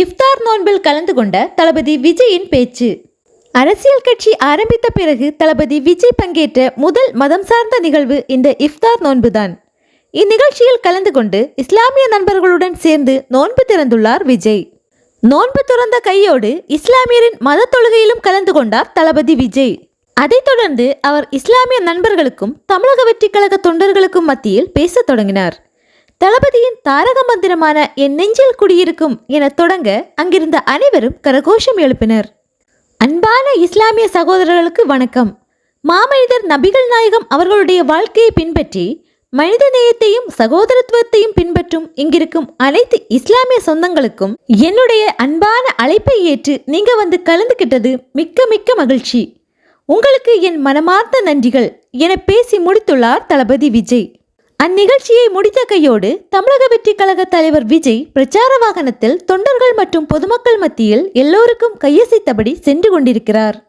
இஃப்தார் நோன்பில் கலந்து கொண்ட தளபதி விஜயின் பேச்சு. அரசியல் கட்சி ஆரம்பித்த பிறகு தளபதி விஜய் பங்கேற்ற முதல் மதம் சார்ந்த நிகழ்வு இந்த இஃப்தார் நோன்புதான். இந்நிகழ்ச்சியில் கலந்து கொண்டு இஸ்லாமிய நண்பர்களுடன் சேர்ந்து நோன்பு திறந்துள்ளார் விஜய். நோன்பு துறந்த கையோடு இஸ்லாமியரின் மத தொழுகையிலும் கலந்து கொண்டார் தளபதி விஜய். அதைத் தொடர்ந்து அவர் இஸ்லாமிய நண்பர்களுக்கும் தமிழக வெற்றி கழக தொண்டர்களுக்கும் மத்தியில் பேசத் தொடங்கினார். தளபதியின் தாரக மந்திரமான என் நெஞ்சில் குடியிருக்கும் என தொடங்க அங்கிருந்த அனைவரும் கரகோஷம் எழுப்பினர். அன்பான இஸ்லாமிய சகோதரர்களுக்கு வணக்கம். மாமனிதர் நபிகள் நாயகம் அவர்களுடைய வாழ்க்கையை பின்பற்றி மனித நேயத்தையும் சகோதரத்துவத்தையும் பின்பற்றும் இங்கிருக்கும் அனைத்து இஸ்லாமிய சொந்தங்களுக்கும் என்னுடைய அன்பான அழைப்பை ஏற்று நீங்க வந்து கலந்துகிட்டது மிக்க மிக்க மகிழ்ச்சி. உங்களுக்கு என் மனமார்ந்த நன்றிகள். என பேசி முடித்துள்ளார் தளபதி விஜய். அந்நிகழ்ச்சியை முடித்த கையோடு தமிழக வெற்றி கழக தலைவர் விஜய் பிரச்சார வாகனத்தில் தொண்டர்கள் மற்றும் பொதுமக்கள் மத்தியில் எல்லோருக்கும் கையசைத்தபடி சென்று கொண்டிருக்கிறார்.